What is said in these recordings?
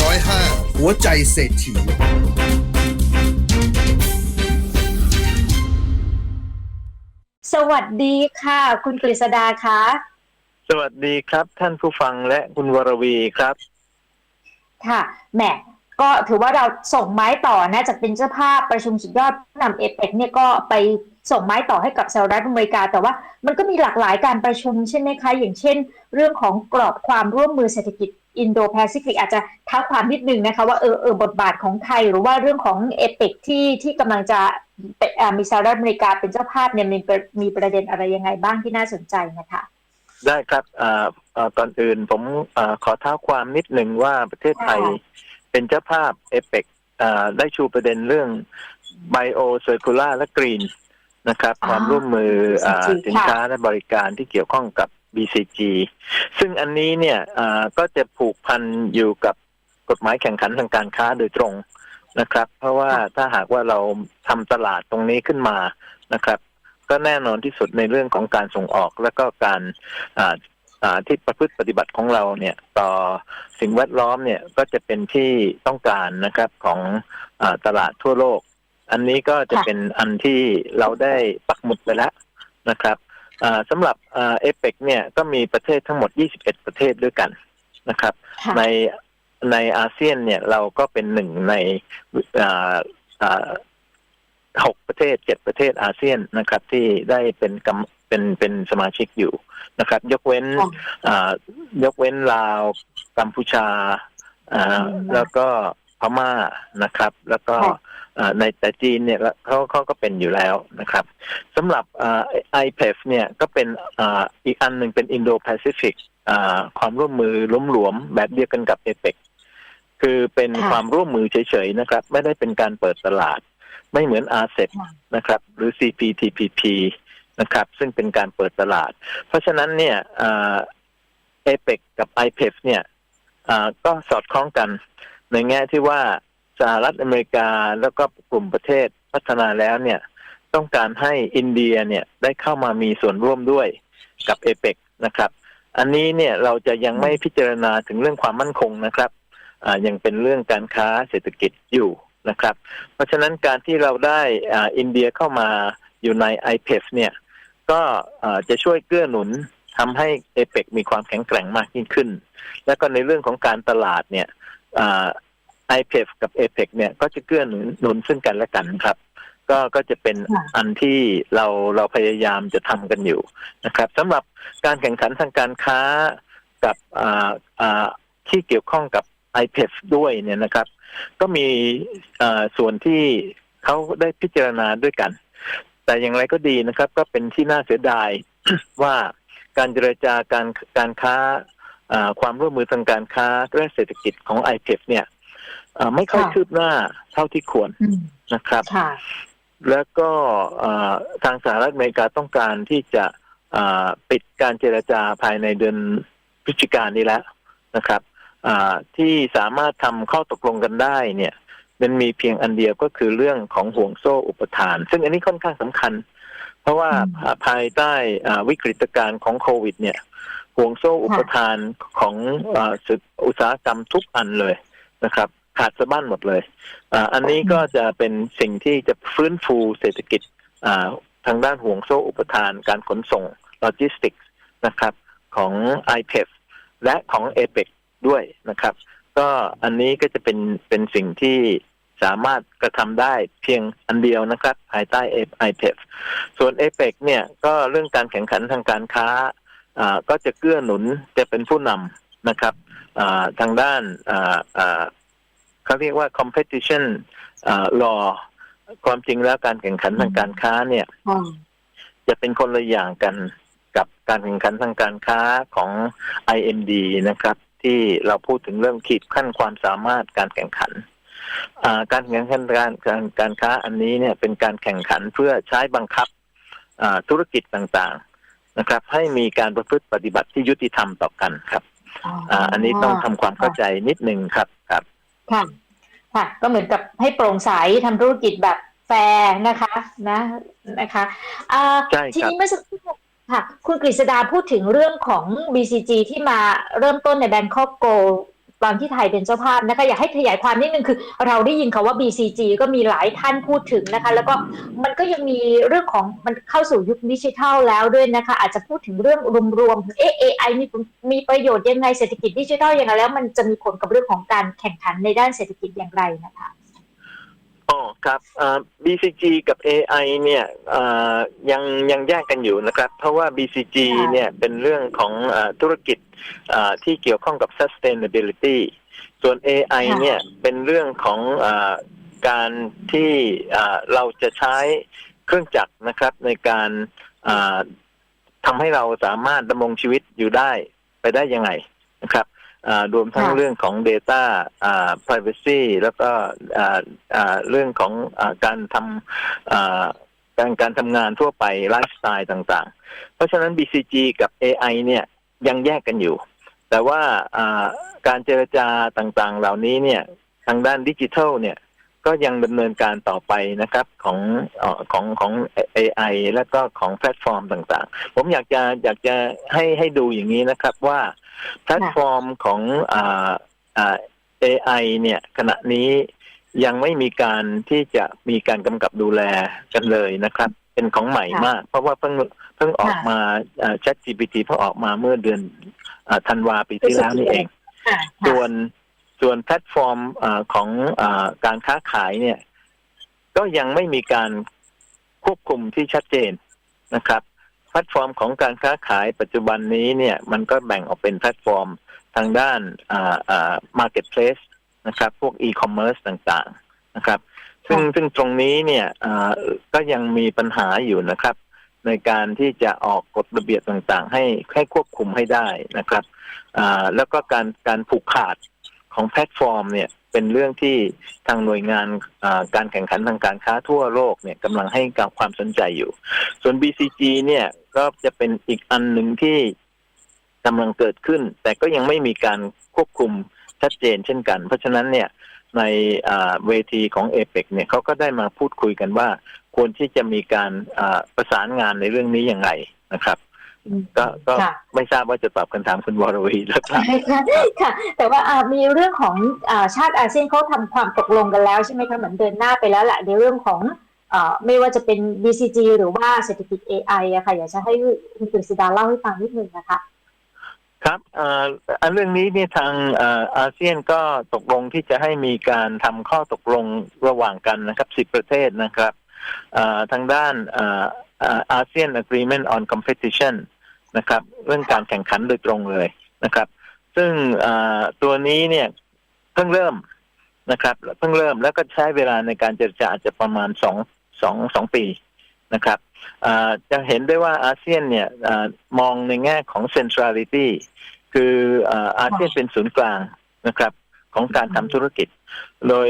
ร้อยห้าหัวใจเศรษฐี สวัสดีค่ะ คุณกฤษดาคะสวัสดีครับ ท่านผู้ฟังและคุณวรวีครับ ค่ะแหมก็ถือว่าเราส่งไม้ต่อนะจากเป็นเจ้าภาพประชุมสุดยอดผู้นำเอเปกเนี่ยก็ไปส่งไม้ต่อให้กับสหรัฐอเมริกา แต่ว่ามันก็มีหลากหลายการประชุมใช่ไหมคะ อย่างเช่น เรื่องของกรอบความร่วมมือเศรษฐกิจ อินโดแปซิฟิกอาจจะท้าความนิดนึงนะคะว่าเออเออบทบาทของไทย หรือว่าเรื่องของเอเปกที่ที่กำลังจะเป็นอ่ามีสหรัฐอเมริกาเป็นเจ้าภาพเนี่ยมีประมีประเด็นอะไรยังไงบ้างที่น่าสนใจนะคะได้ครับอ่าอ่าก่อนอื่นผมอาขอเท้าความนิดหนึ่งว่าประเทศไทยค่ะเป็นเจ้าภาพเอเปกได้ชูประเด็นเรื่องไบโอเซอร์คูลาและกรีนนะครับอ่าความร่วมมืออ่า BCG สินค้าและบริการที่เกี่ยวข้องกับ BCG ซึ่งอันนี้เนี่ยก็จะผูกพันอยู่กับกฎหมายแข่งขันทางการค้าโดยตรงนะครับ เพราะว่าถ้าหากว่าเราทำตลาดตรงนี้ขึ้นมานะครับ ก็แน่นอนที่สุดในเรื่องของการส่งออกและก็การที่ประพฤติปฏิบัติของเราเนี่ย ต่อสิ่งแวดล้อมเนี่ยก็จะเป็นที่ต้องการนะครับของอตลาดทั่วโลก อันนี้ก็จะเป็นอันที่เราได้ปักหมุดไปแล้วนะครับ สำหรับเอเปกเนี่ยก็มีประเทศทั้งหมด 21 ประเทศด้วยกันนะครับค่ะในในอาเซียนเนี่ยเราก็เป็นหนึ่งในอ่าอ่าหกประเทศเจ็ดประเทศอาเซียนนะครับ ที่ได้เป็นกำเป็นเป็นสมาชิกอยู่นะครับ ยกเว้นค่ะอ่ายกเว้นลาวกัมพูชาอ่าอืมแล้วก็พม่านะครับ แล้วก็ค่ะอ่า ในแต่จีนเนี่ยเขาเขาก็เป็นอยู่แล้วนะครับสำหรับไอเพฟเนี่ยก็เป็นอ่าอีกอันหนึ่งเป็นอินโดแปซิฟิกความร่วมมือล้มหลวมๆแบบเดียวกันกับเอเปกคือเป็นค่ะความร่วมมือเฉยๆนะครับ ไม่ได้เป็นการเปิดตลาด ไม่เหมือนอาเซค่ะนะครับ หรือ CPTPP นะครับ ซึ่งเป็นการเปิดตลาด เพราะฉะนั้นเนี่ยเอเปกกับ i p e f เนี่ยอ่าก็สอดคล้องกันในแง่ที่ว่า สหรัฐอเมริกาแล้วก็กลุ่มประเทศพัฒนาแล้วเนี่ย ต้องการให้อินเดียเนี่ยได้เข้ามามีส่วนร่วมด้วยกับเอเปกนะครับ อันนี้เนี่ยเราจะยังไม่พิจารณาถึงเรื่องความมั่นคงนะครับอ่ายังเป็นเรื่องการค้าเศรษฐกิจอยู่นะครับ เพราะฉะนั้นการที่เราได้อ่าอินเดียเข้ามาอยู่ใน i p e f เนี่ย ก็อ่าจะช่วยเกื้อหนุนทำให้เอเปกมีความแข็งแกร่งมากยิ่งขึ้น แล้วก็ในเรื่องของการตลาดเนี่ย ไอเพฟกับเอเปกเนี่ยก็จะเกื้อหนุนหนุนซึ่งกันและกันครับ ก็ก็จะเป็นค่ะอันที่เราเราพยายามจะทำกันอยู่นะครับสำหรับการแข่งขันทางการค้ากับอ่าอ่าที่เกี่ยวข้องกับ i p e f ด้วยเนี่ยนะครับ ก็มีอ่าส่วนที่เขาได้พิจารณาด้วยกัน แต่อย่างไรก็ดีนะครับ ก็เป็นที่น่าเสียดายว่าการเจรจาการการค้าอ่าความร่วมมือทางการค้าและเศรษฐกิจของ i p e f เนี่ยอ่า ไม่ค่อยค่ะคืบหน้าเท่าที่ควรอืมนะครับค่ะแล้วก็อ่าทางสหรัฐอเมริกาต้องการที่จะอ่าปิดการเจรจาภายในเดือนพฤศจิกายนนี้แล้วนะครับอ่าที่สามารถทำข้อตกลงกันได้เนี่ยมันมีเพียงอันเดียวก็คือเรื่องของห่วงโซ่อุปทาน ซึ่งอันนี้ค่อนข้างสำคัญ เพราะว่าอืมภายใต้อ่าวิกฤตการณ์ของโควิด เนี่ยห่วงโซ่อุปทานของอาสึกอุตสาหกรรมทุกอันเลยนะครับ ขาดสะบั้นหมดเลยอันนี้ก็จะเป็นสิ่งที่จะฟื้นฟูเศรษฐกิจทางด้านห่วงโซ่อุปทานการขนส่งโลจิสติกส์นะครับของ i p e f และของ a p e c ด้วยนะครับ ก็อันนี้ก็จะเป็นเป็นสิ่งที่สามารถกระทำได้เพียงอันเดียวนะครับ ภายใต้ i p e f ส่วน a p e c เนี่ยก็เรื่องการแข่งขันทางการค้าก็จะเกื้อหนุนจะเป็นผู้นำนะครับทางด้าน เขาเรียกว่า competition อ่า law ความจริงแล้วการแข่งขันทางการค้าเนี่ยค่ะจะเป็นคนละอย่างกันกับการแข่งขันทางการค้าของ IMD นะครับ ที่เราพูดถึงเรื่องขีดขั้นความสามารถการแข่งขันอ่าการแข่งขันการการการค้าอันนี้เนี่ยเป็นการแข่งขันเพื่อใช้บังคับอ่าธุรกิจต่างๆนะครับ ให้มีการประพฤติปฏิบัติที่ยุติธรรมต่อกันครับอ่าอันนี้ต้องทำความเข้าใจนิดนึงครับ ครับค่ะ ค่ะ ก็เหมือนกับให้โปร่งใสทำธุรกิจแบบแฟร์นะคะ นะ นะคะอ่าใช่ครับทีนี้เมื่อสักครู่ค่ะ คุณกฤษดาพูดถึงเรื่องของ BCG ที่มาเริ่มต้นในแบงคอกโก ตอนที่ไทยเป็นเจ้าภาพนะคะอยากให้ขยายความนิดนึงคือ เราได้ยินคาว่า BCG ก็มีหลายท่านพูดถึงนะคะ แล้วก็มันก็ยังมีเรื่องของมันเข้าสู่ยุคดิจิทัลแล้วด้วยนะคะ อาจจะพูดถึงเรื่องรวมๆเอไอมีมีประโยชน์ยังไงเศรษฐกิจดิจิทัลยังไงแล้ว มันจะมีผลกับเรื่องของการแข่งขันในด้านเศรษฐกิจอย่างไรนะคะ อ๋อครับอ่า BCG กับ AI เนี่ยอ่ายังยังแยกกันอยู่นะครับ เพราะว่า BCG ค่ะเนี่ยเป็นเรื่องของอาธุรกิจอ่าที่เกี่ยวข้องกับ sustainability ส่วน AI ค่ะเนี่ยเป็นเรื่องของอาการที่อ่าเราจะใช้เครื่องจักรนะครับในการอ่าทำให้เราสามารถดำรงชีวิตอยู่ได้ไปได้ยังไงนะครับอ่า รวมทั้งค่ะเรื่องของ Data อ่า privacy แล้วก็อ่าอ่าเรื่องของอาการทำอ่าการการทำงานทั่วไปไลฟ์สไตล์ต่าง ๆ เพราะฉะนั้น BCG กับ AI เนี่ยยังแยกกันอยู่ แต่ว่าอ่าการเจรจาต่างๆ เหล่านี้เนี่ยทางด้านดิจิทัลเนี่ย ก็ยังดำเนินการต่อไปนะครับของเออของของ AI แล้วก็ของแพลตฟอร์มต่างๆ ผมอยากจะอยากจะให้ให้ดูอย่างนี้นะครับว่าแพลตฟอร์มของอ่าอ่า AI เนี่ยขณะนี้ยังไม่มีการที่จะมีการกำกับดูแลกันเลยนะครับ เป็นของใหม่ค่ะมาก เพราะว่าเพิ่งเพิ่งออกค่ะมาอ่า ChatGPT เพิ่งออกมาเมื่อเดือนอ่าธันวาปีที่แล้วนี่เองค่ะส่วน ส่วนแพลตฟอร์มอาของอาการค้าขายเนี่ย ก็ยังไม่มีการควบคุมที่ชัดเจนนะครับแพลตฟอร์มของการค้าขายปัจจุบันนี้เนี่ย มันก็แบ่งออกเป็นแพลตฟอร์มทางด้านอ่าอ่า marketplace นะครับ พวก e-commerce ต่างๆนะครับ ซึ่งซึ่งตรงนี้เนี่ยอ่าก็ยังมีปัญหาอยู่นะครับ ในการที่จะออกกฎระเบียบต่างๆ ให้ให้ควบคุมให้ได้นะครับอ่าแล้วก็การการผูกขาด ของแพลตฟอร์มเนี่ยเป็นเรื่องที่ทางหน่วยงานการแข่งขันทางการค้าทั่วโลกเนี่ยกำลังให้กับความสนใจอยู่ ส่วน BCG เนี่ยก็จะเป็นอีกอันหนึ่งที่กำลังเกิดขึ้น แต่ก็ยังไม่มีการควบคุมชัดเจนเช่นกัน เพราะฉะนั้นเนี่ยในเวทีของเอเปกเนี่ยเขาก็ได้มาพูดคุยกันว่า ควรที่จะมีการประสานงานในเรื่องนี้อย่างไรนะครับ ก็ก็ค่ะไม่ทราบว่าจะตอบคำถามคุณวรวีหรือเปล่าค่ะ แต่ว่าอ่ามีเรื่องของอาชาติอาเซียนเขาทำความตกลงกันแล้วใช่ไหมคะเหมือนเดินหน้าไปแล้วแหละในเรื่องของอ่าไม่ว่าจะเป็น BCG หรือว่าเศรษฐกิจ AI อะค่ะ อยากจะให้คุณกฤษดาเล่าให้ฟังนิดนึงนะคะ ครับเอ่ออันเรื่องนี้เนี่ยทางเอ่ออาเซียนก็ตกลงที่จะให้มีการทำข้อตกลงระหว่างกันนะครับสิบประเทศนะครับเอ่อทางด้านเอาเซียน Agreement on Competition นะครับ เรื่องการแข่งขันโดยตรงเลยนะครับ ซึ่งตัวนี้เนี่ยเพิ่งเริ่มนะครับ เพิ่งเริ่มแล้วก็ใช้เวลาในการเจรจาอาจจะประมาณสองสองสองปีนะครับจะเห็นได้ว่าอาเซียนเนี่ยอมองในแง่ของ centrality คืออาเซียนเป็นศูนย์กลางนะครับ ของการทำธุรกิจ โดย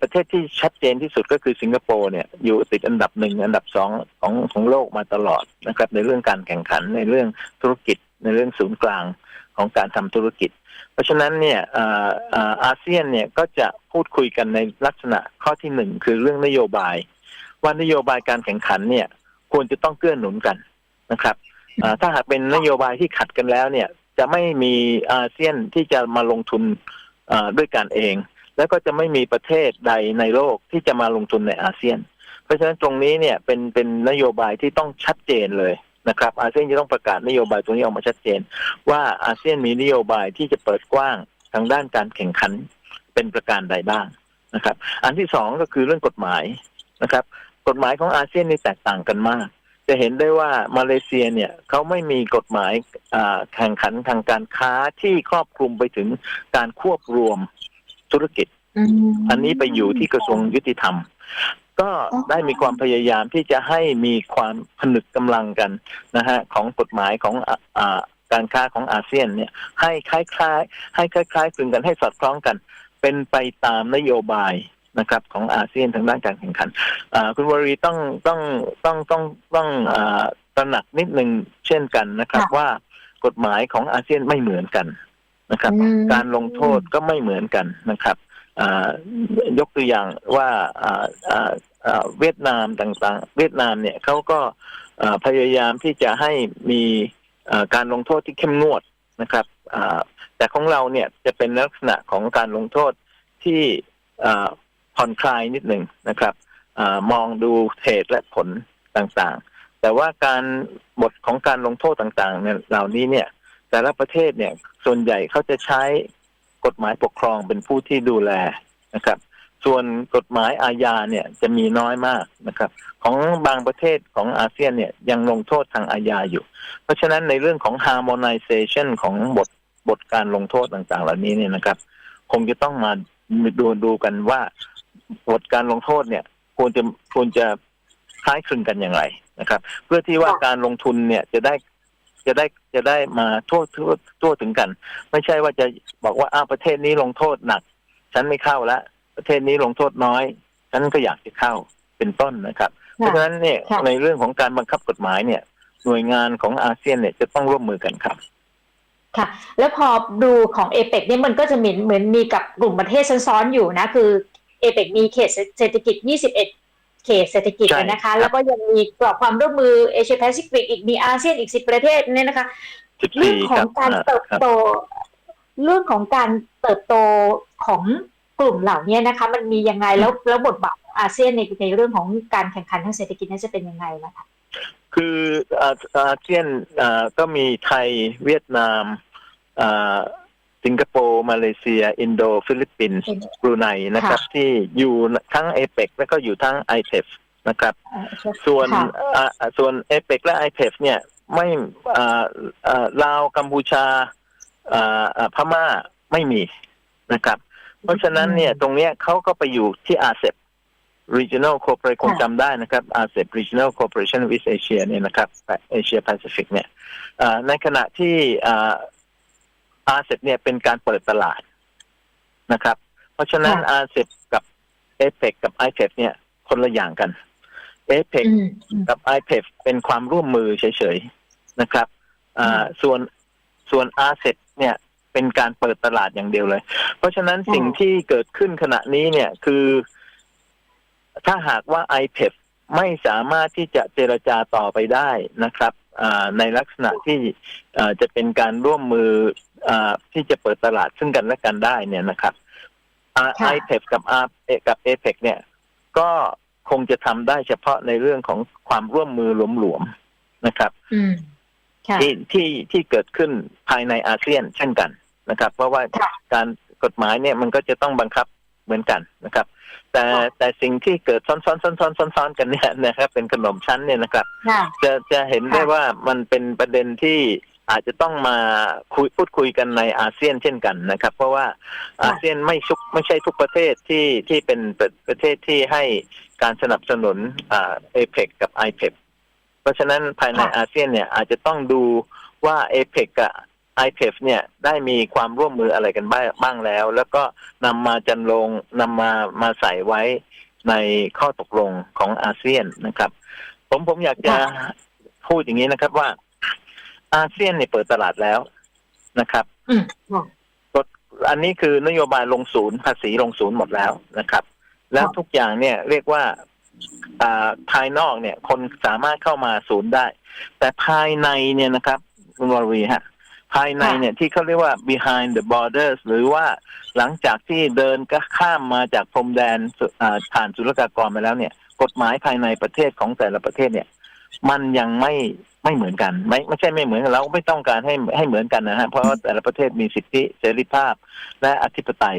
ประเทศที่ชัดเจนที่สุดก็คือสิงคโปร์เนี่ยอยู่ติดอันดับหนึ่งอันดับสองของของโลกมาตลอดนะครับ ในเรื่องการแข่งขันในเรื่องธุรกิจ ในเรื่องศูนย์กลางของการทำธุรกิจ เพราะฉะนั้นเนี่ยอาเซียนเนี่ยก็จะพูดคุยกันในลักษณะข้อที่หนึ่งคือเรื่องนโยบาย ว่านโยบายการแข่งขันเนี่ยควรจะต้องเกื้อหนุนกันนะครับถ้าหากเป็นนโยบายที่ขัดกันแล้วเนี่ยจะไม่มีอาเซียนที่จะมาลงทุน ด้วยกันเอง แล้วก็จะไม่มีประเทศใดในโลกที่จะมาลงทุนในอาเซียน เพราะฉะนั้นตรงนี้เนี่ยเป็นเป็นนโยบายที่ต้องชัดเจนเลยนะครับอาเซียนจะต้องประกาศนโยบายตรงนี้ออกมาชัดเจน ว่าอาเซียนมีนโยบายที่จะเปิดกว้างทางด้านการแข่งขันเป็นประการใดบ้างนะครับ อันที่สองก็คือเรื่องกฎหมายนะครับ กฎหมายของอาเซียนนี่แตกต่างกันมาก จะเห็นได้ว่ามาเลเซียเนี่ยเขาไม่มีกฎหมายอ่าแข่งขันทางการค้าที่ครอบคลุมไปถึงการควบรวมธุรกิจ อันนี้ไปอยู่ที่กระทรวงยุติธรรม ก็ได้มีความพยายามที่จะให้มีความผนึกกำลังกันนะฮะของกฎหมายของอ่าอ่าการค้าของอาเซียนเนี่ยให้คล้ายๆ ให้คล้ายๆคลึงกันให้สอดคล้องกัน เป็นไปตามนโยบาย นะครับของอาเซียนทางด้านการแข่งขันอ่าคุณวรีต้องต้องต้องต้องต้องอ่าตระหนักนิดนึงเช่นกันนะครับค่ะว่ากฎหมายของอาเซียนไม่เหมือนกันนะครับอืมการลงโทษก็ไม่เหมือนกันนะครับอ่ายกตัวอย่างว่าอ่าอ่าอ่าเวียดนามต่างๆ เวียดนามเนี่ยเขาก็อ่าพยายามที่จะให้มีอ่าการลงโทษที่เข้มงวดนะครับอ่าแต่ของเราเนี่ยจะเป็นลักษณะของการลงโทษที่อ่า ผ่อนคลายนิดหนึ่งนะครับอมองดูเหตุและผลต่างๆ แต่ว่าการบทของการลงโทษต่างๆเนี่ยเหล่านี้เนี่ย แต่ละประเทศเนี่ยส่วนใหญ่เขาจะใช้กฎหมายปกครองเป็นผู้ที่ดูแลนะครับ ส่วนกฎหมายอาญาเนี่ยจะมีน้อยมากนะครับ ของบางประเทศของอาเซียนเนี่ยยังลงโทษทางอาญาอยู่ เพราะฉะนั้นในเรื่องของ harmonization ของบทบทการลงโทษต่างๆ เหล่านี้เนี่ยนะครับ คงจะต้องมาดูดูกันว่า บทการลงโทษเนี่ย ควรจะควรจะคล้ายคลึงกันอย่างไรนะครับ เพื่อที่ว่าค่ะการลงทุนเนี่ยจะได้จะได้จะได้มาทั่วทั่วทั่วถึงกัน ไม่ใช่ว่าจะบอกว่าอ้าวประเทศนี้ลงโทษหนัก ฉันไม่เข้าละประเทศนี้ลงโทษน้อย ฉันก็อยากจะเข้าเป็นต้นนะครับ เพราะฉะนั้นเนี่ยค่ะในเรื่องของการบังคับกฎหมายเนี่ย หน่วยงานของอาเซียนเนี่ยจะต้องร่วมมือกันครับค่ะ แล้วพอดูของเอเปกเนี่ยมันก็จะเหมือนเหมือนมีกับกลุ่มประเทศซ้อนๆอยู่นะ คือ เอเปกมีเขตเศรษฐกิจ 21 เขตเศรษฐกิจใช่นะคะครับแล้วก็ยังมีกรอบความร่วมมือเอเชียแปซิฟิกอีกมีอาเซียนอีก 10 ประเทศเนี่ยนะคะจุดเรื่องสี่ขอครังบการอ่าเติบครับโต เรื่องของการเติบโตของกลุ่มเหล่านี้นะคะ มันมียังไงแล้วแล้วบทบาทของอาเซียนในในเรื่องของการแข่งขันทางเศรษฐกิจนั้นจะเป็นยังไงนะคะคืออาอาเซียนอ่าก็มีไทยเวียดนามอ่า สิงคโปร์ มาเลเซีย อินโด ฟิลิปปินส์บรูไนนะครับ ที่อยู่ทั้งเอเปกและก็อยู่ทั้งไอเทฟนะครับเอ่อส่วนค่ะอ่าอ่าส่วนเอเปกและไอเทฟเนี่ยไม่อ่าอ่าลาวกัมพูชาอ่าอ่าพม่าไม่มีนะครับ เพราะฉะนั้นเนี่ยตรงเนี้ยเขาก็ไปอยู่ที่อาเซ Regional Cooperation คงค่ะจำได้นะครับ ASEP Regional Cooperation with Asia เนี่ยนะครับเอเชียแปซิฟิกเนี่ยอ่าในขณะที่ อ่า ASEP เนี่ยเป็นการเปิดตลาดนะครับ เพราะฉะนั้นค่ะ ASEP กับ APEC กับ IPEF เนี่ย คนละอย่างกัน APEC อืมอืมกับ IPEF เป็นความร่วมมือเฉยๆนะครับอ่าส่วนส่วน ASEP เนี่ยเป็นการเปิดตลาดอย่างเดียวเลย เพราะฉะนั้นสิ่งที่เกิดขึ้นขณะนี้เนี่ยคือ ถ้าหากว่า IPEF ไม่สามารถที่จะเจรจาต่อไปได้นะครับอ่า ในลักษณะที่อ่าจะเป็นการร่วมมืออาที่จะเปิดตลาดซึ่งกันและกันได้เนี่ยนะครับอ่าค่ะ IPEF กับ R กับ APEC เนี่ย ก็คงจะทำได้เฉพาะในเรื่องของความร่วมมือหลวมๆนะครับอืมค่ะที่ที่ที่เกิดขึ้นภายในอาเซียนเช่นกันนะครับ เพราะว่าค่ะการกฎหมายเนี่ยมันก็จะต้องบังคับเหมือนกันนะครับ แต่ค่ะแต่สิ่งที่เกิดซ้อนซ้อนซ้อนซ้อนซ้อนซ้อนกันเนี่ยนะครับ เป็นขนมชั้นเนี่ยนะครับค่ะจะจะเห็นได้ค่ะว่ามันเป็นประเด็นที่อาจจะต้องมาคุยพูดคุยกันในอาเซียนเช่นกันนะครับ เพราะว่าอาเซียนไม่ชุกไม่ใช่ทุกประเทศที่ที่เป็นประประเทศที่ให้การสนับสนุนอ่าเอเปกกับไอเปเพราะฉะนั้นภายในค่ะอาเซียนเนี่ยอาจจะต้องดูว่าเอเปกกับ ไอเปเนี่ยได้มีความร่วมมืออะไรกันบ้างบ้างแล้ว แล้วก็นำมาจันลงนำมามาใส่ไว้ในข้อตกลงของอาเซียนนะครับ ผมผมอยากจะค่ะพูดอย่างนี้นะครับว่า อาเซียนเนี่ยเปิดตลาดแล้วนะครับอืมค่ะกฎอันนี้คือนโยบายลงศูนย์ภาษีลงศูนย์หมดแล้วนะครับ แล้วทุกอย่างเนี่ยเรียกว่าอ่าภายนอกเนี่ย คนสามารถเข้ามาศูนย์ได้ แต่ภายในเนี่ยนะครับ คุณวรวีฮะ ภายในเนี่ยที่เขาเรียกว่า behind the borders หรือว่าหลังจากที่เดินก็ข้ามมาจากพรมแดนสุอ่าผ่านศุลกากรมาแล้วเนี่ยกฎหมายภายในประเทศของแต่ละประเทศเนี่ย มันยังไม่ไม่เหมือนกัน ไม่ไม่ใช่ไม่เหมือนกันเราไม่ต้องการให้ให้เหมือนกันนะฮะเพราะว่าแต่ละประเทศมีสิทธิเสรีภาพและอธิปไตย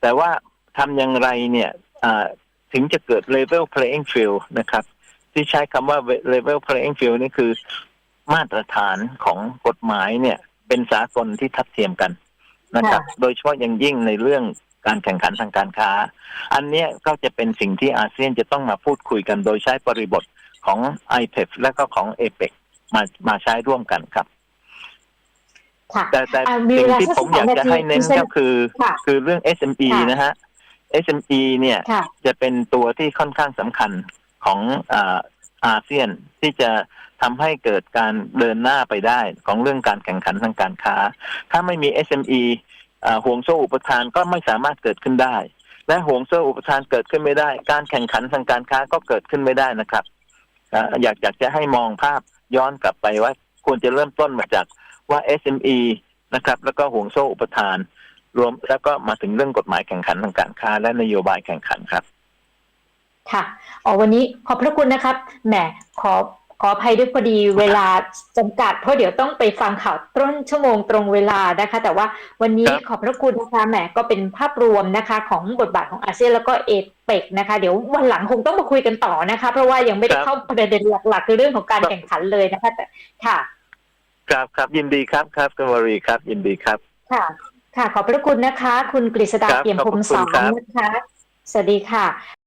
แต่ว่าทำอย่างไรเนี่ยอ่าถึงจะเกิด level playing field นะครับ ที่ใช้คำว่า level playing field นี่คือมาตรฐานของกฎหมายเนี่ย เป็นสากลที่ทัดเทียมกันนะครับ โดยเฉพาะอย่างยิ่งในเรื่องการแข่งขันทางการค้า อันเนี้ยก็จะเป็นสิ่งที่อาเซียนจะต้องมาพูดคุยกันโดยใช้บริบทของ i p e f และก็ของ APEC มามาใช้ร่วมกันครับค่ะแต่แต่อ่ามีสิ่งเวลาที่สักผมอยากจะให้เน้นสองนาทีก็คือค่ะคือเรื่อง SME ค่ะนะฮะ SME เนี่ยค่ะจะเป็นตัวที่ค่อนข้างสำคัญของอาอาเซียนที่จะ ทำให้เกิดการเดินหน้าไปได้ของเรื่องการแข่งขันทางการค้า ถ้าไม่มี SME อ่าห่วงโซ่อุปทานก็ไม่สามารถเกิดขึ้นได้ และห่วงโซ่อุปทานเกิดขึ้นไม่ได้ การแข่งขันทางการค้าก็เกิดขึ้นไม่ได้นะครับอ่าอยากอยากจะให้มองภาพย้อนกลับไปว่าควรจะเริ่มต้นมาจากว่า SME นะครับ แล้วก็ห่วงโซ่อุปทาน รวมแล้วก็มาถึงเรื่องกฎหมายแข่งขันทางการค้า และนโยบายแข่งขันครับ ค่ะอ๋อวันนี้ขอบพระคุณนะครับแหมขอ ขออภัยด้วยพอดีเวลาจำกัด เพราะเดี๋ยวต้องไปฟังข่าวต้นชั่วโมงตรงเวลานะคะ แต่ว่าวันนี้ครับขอบพระคุณนะคะแหมก็เป็นภาพรวมนะคะ ของบทบาทของอาเซียนแล้วก็เอเปกนะคะ เดี๋ยววันหลังคงต้องมาคุยกันต่อนะคะ เพราะว่ายังไม่ได้เข้าประเด็นหลักๆคือเรื่องของการแข่งขันเลยนะคะแต่ค่ะ ครับครับยินดีครับครับคุณวรีครับ ยินดีครับ ค่ะ ค่ะ ขอบพระคุณนะคะ คุณกฤษดาครับเปี่ยมพรหมขอบพระคุณสารครับนะคะสวัสดีค่ะ